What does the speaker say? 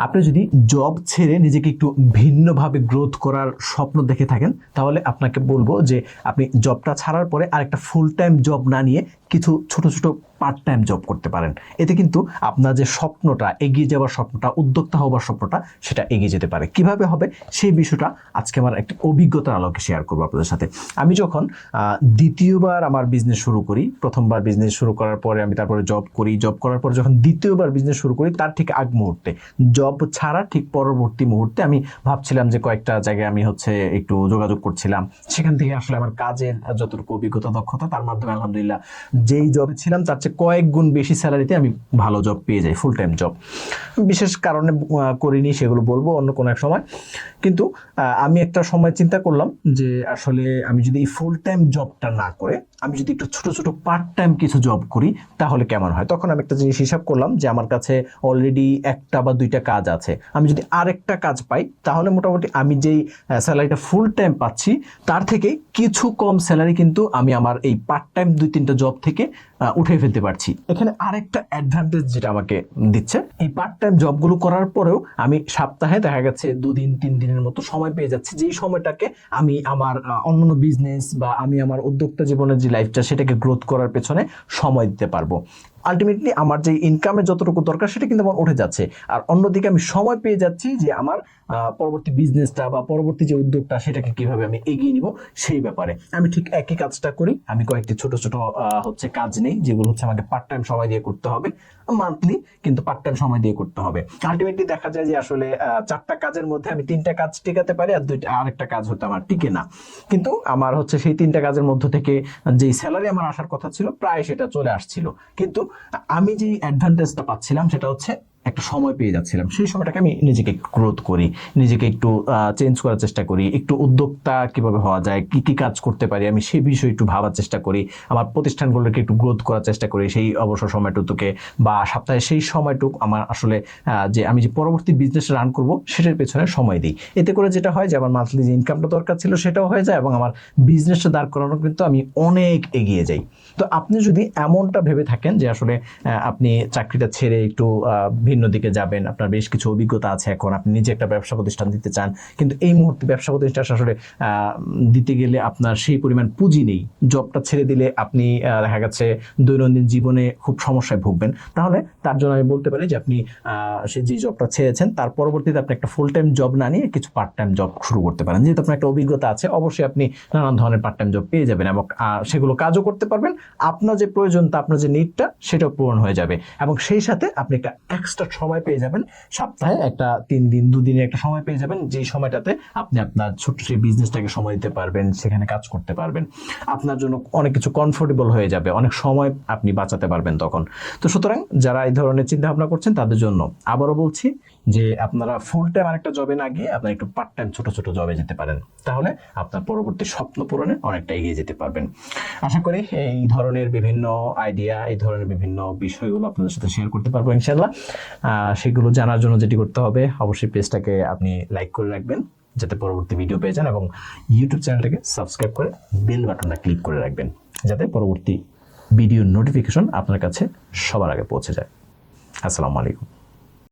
আপনি যদি জব ছেড়ে নিজেকে একটু ভিন্নভাবে গ্রোথ করার স্বপ্ন দেখে থাকেন, তাহলে আপনাকে বলব যে আপনি জবটা ছাড়ার পরে আরেকটা ফুল টাইম জব না নিয়ে কিছু ছোট ছোট পার্ট টাইম জব করতে পারেন। এতে কিন্তু আপনার যে স্বপ্নটা, এগিয়ে যাওয়ার স্বপ্নটা, উদ্যোক্তা হওয়ার স্বপ্নটা, সেটা এগিয়ে যেতে পারে। কীভাবে হবে? সেই বিষয়টা আজকে আমার একটি অভিজ্ঞতার আলোকে শেয়ার করব আপনাদের সাথে। আমি যখন দ্বিতীয়বার আমার বিজনেস শুরু করি, প্রথমবার বিজনেস শুরু করার পরে আমি তারপরে জব করি। জব করার পর যখন দ্বিতীয়বার বিজনেস শুরু করি, তার ঠিক আগ মুহূর্তে জব ছাড়া ঠিক পরবর্তী মুহূর্তে আমি ভাবছিলাম যে কয়েকটা জায়গায় আমি হচ্ছে একটু যোগাযোগ করছিলাম। সেখান থেকে আসলে আমার কাজের যতটুকু অভিজ্ঞতা, দক্ষতা, তার মাধ্যমে আলহামদুলিল্লাহ যেই জবে ছিলাম, তার চেয়ে কয়েক গুণ বেশি স্যালারিতে আমি ভালো জব পেয়ে যাই ফুল টাইম জব বিশেষ কারণে করিনি, সেগুলো বলব অন্য কোনো এক সময়। কিন্তু আমি একটা সময় চিন্তা করলাম যে আসলে আমি যদি ফুল টাইম জবটা না করে আমি যদি একটু ছোট ছোট পার্ট টাইম কিছু জব করি, তাহলে কেমন হয়? তখন আমি একটা জিনিস হিসাব করলাম যে আমার কাছে অলরেডি একটা বা দুইটা কাজ আছে। আমি যদি আরেকটা কাজ পাই, তাহলে মোটামুটি আমি যেই স্যালারিটা ফুল টাইম পাচ্ছি, তার থেকে কিছু কম স্যালারি কিন্তু আমি আমার এই পার্ট টাইম দুই, তিনটা জব থেকে উঠে ফেলতে পারছি। এখানে আরেকটা অ্যাডভান্টেজ যেটা আমাকে দিচ্ছে, এই পার্ট টাইম জবগুলো করার পরেও আমি সপ্তাহে দেখা গেছে দুদিন, তিন দিনের মতো সময় পেয়ে যাচ্ছি। যেই সময়টাকে আমি আমার অন্যান্য বিজনেস বা আমি আমার উদ্যোক্তা জীবনের যে লাইফটা সেটাকে গ্রোথ করার পেছনে সময় দিতে পারব। আলটিমেটলি আমার যে ইনকামের যতটুকু দরকার, সেটা কিন্তু আমার উঠে যাচ্ছে। আর অন্যদিকে আমি সময় পেয়ে যাচ্ছি যে আমার পরবর্তী বিজনেসটা বা পরবর্তী যে উদ্যোগটা, সেটাকে কীভাবে আমি এগিয়ে নিব, সেই ব্যাপারে। আমি ঠিক একই কাজটা করি। আমি কয়েকটি ছোট ছোট হচ্ছে কাজ নেই, যেগুলো হচ্ছে আমাকে পার্ট টাইম সময় দিয়ে করতে হবে। মান্থলি কিন্তু পার্ট টাইম সময় দিয়ে করতে হবে। আলটিমেটলি দেখা যায় যে আসলে চারটা কাজের মধ্যে আমি তিনটা কাজ টিকাতে পারি আর দুইটা, আরেকটা কাজ হতে আমার টিকে না। কিন্তু আমার হচ্ছে সেই তিনটা কাজের মধ্য থেকে যেই স্যালারি আমার আসার কথা ছিল, প্রায় সেটা চলে আসছিল। কিন্তু আমি যে অ্যাডভান্টেজটা পাচ্ছিলাম সেটা হচ্ছে একটা সময় পেয়ে যাচ্ছিলাম। সেই সময়টাকে আমি নিজেকে গ্রোথ করি, নিজেকে একটু চেঞ্জ করার চেষ্টা করি, একটু উদ্যোক্তা কীভাবে হওয়া যায়, কি কি কাজ করতে পারি, আমি সেই বিষয়ে একটু ভাবার চেষ্টা করি, আমার প্রতিষ্ঠানগুলোকে একটু গ্রোথ করার চেষ্টা করি, সেই অবসর সময়টুকুকে বা সপ্তাহে সেই সময়টুকু আমার আসলে যে আমি যে পরবর্তী বিজনেস রান করব, সেটার পেছনে সময় দিই। এতে করে যেটা হয় যে আমার মান্থলি যে ইনকামটা দরকার ছিল, সেটাও হয়ে যায় এবং আমার বিজনেসটা দাঁড় করানো কিন্তু আমি অনেক এগিয়ে যাই। তো আপনি যদি এমনটা ভেবে থাকেন যে আসলে আপনি চাকরিটা ছেড়ে একটু ভিন্ন দিকে যাবেন, আপনার বেশ কিছু অভিজ্ঞতা আছে এখন, আপনি নিজে একটা ব্যবসা প্রতিষ্ঠান দিতে চান, কিন্তু এই মুহূর্তে ব্যবসা প্রতিষ্ঠান আসলে দিতে গেলে আপনার সেই পরিমাণ পুঁজি নেই। জবটা ছেড়ে দিলে আপনি দেখা গেছে দৈনন্দিন জীবনে খুব সমস্যায় ভুগবেন। তাহলে তার জন্য আমি বলতে পারি যে আপনি সেই যে জবটা ছেড়েছেন, তার পরবর্তীতে আপনি একটা ফুল টাইম জব না নিয়ে কিছু পার্ট টাইম জব শুরু করতে পারেন। যেহেতু আপনার একটা অভিজ্ঞতা আছে, অবশ্যই আপনি নানান ধরনের পার্ট টাইম জব পেয়ে যাবেন এবং সেগুলো কাজও করতে পারবেন। আপনার যে প্রয়োজনতা আপনার যে নিডটা সেটাও পূরণ হয়ে যাবে। এবং সেই সাথে আপনি একটা এক্সট্রা সময় পেয়ে যাবেন। সপ্তাহে একটা তিন দিন, দুদিনের একটা সময় পেয়ে যাবেন। যেই সময়টাতে আপনি আপনার ছোট্ট সেই বিজনেসটাকে সময় দিতে পারবেন, সেখানে কাজ করতে পারবেন। আপনার জন্য অনেক কিছু কমফোর্টেবল হয়ে যাবে। অনেক সময় আপনি বাঁচাতে পারবেন তখন। তো সুতরাং যারা এই ধরনের চিন্তা ভাবনা করছেন, তাদের জন্য আবারও বলছি যে আপনারা ফুল টাইম আরেকটা জবে না গিয়ে আপনারা একটু পার্ট টাইম ছোট ছোট জবে যেতে পারেন। তাহলে আপনার পরবর্তী স্বপ্ন পূরণে অনেকটা এগিয়ে যেতে পারবেন। আশা করি এই ধরনের বিভিন্ন আইডিয়া এই ধরনের বিভিন্ন বিষয়গুলো আপনাদের সাথে শেয়ার করতে পারব ইনশাল্লাহ সেগুলো জানার জন্য যেটি করতে হবে, অবশ্যই পেজটাকে আপনি লাইক করে রাখবেন, যাতে পরবর্তী ভিডিও পেয়ে যান এবং ইউটিউব চ্যানেলটাকে সাবস্ক্রাইব করে বেল বাটনটা ক্লিক করে রাখবেন, যাতে পরবর্তী ভিডিও নোটিফিকেশন আপনার কাছে সবার আগে পৌঁছে যায়। আসসালামু আলাইকুম।